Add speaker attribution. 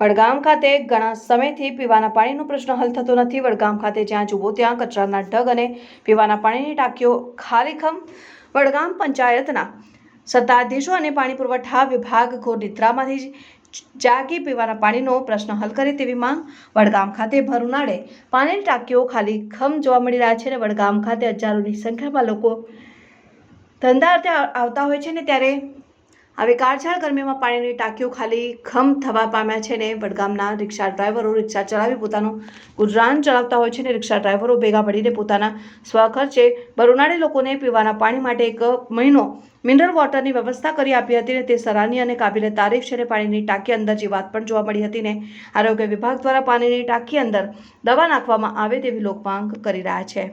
Speaker 1: વડગામ ખાતે ઘણા સમયથી પીવાના પાણીનો પ્રશ્ન હલ થતો નથી. વડગામ ખાતે જ્યાં જુઓ ત્યાં કચરાના ઢગ અને પીવાના પાણીની ટાંકીઓ ખાલીખમ વડગામ પંચાયતના સત્તાધીશો અને પાણી પુરવઠા વિભાગ ઘોર નિદ્રામાંથી જાગી પીવાના પાણીનો પ્રશ્ન હલ કરે તેવી માંગ. વડગામ ખાતે ભર ઉનાળે પાણીની ટાંકીઓ ખાલી ખમ જોવા મળી રહ્યા છે અને વડગામ ખાતે હજારોની સંખ્યામાં લોકો ધંધા અર્થે આવતા હોય છે ને ત્યારે આવી કાળઝાળ ગરમીમાં પાણીની ટાંકીઓ ખાલી ખમ થવા પામ્યા છે ને વડગામના રિક્ષા ડ્રાઈવરો રિક્ષા ચલાવી પોતાનું ગુજરાન ચલાવતા હોય છે ને રિક્ષા ડ્રાઈવરો ભેગા મળીને પોતાના સ્વખર્ચે બરુનાળી લોકોને પીવાના પાણી માટે એક મહિનો મિનરલ વોટરની વ્યવસ્થા કરી આપી હતી ને તે સરાહનીય અને કાબિલે તારીફ છે ને પાણીની ટાંકી અંદર જે વાત પણ જોવા મળી હતી ને આરોગ્ય વિભાગ દ્વારા પાણીની ટાંકી અંદર દવા નાખવામાં આવે તેવી લોકમાંગ કરી રહ્યા છે.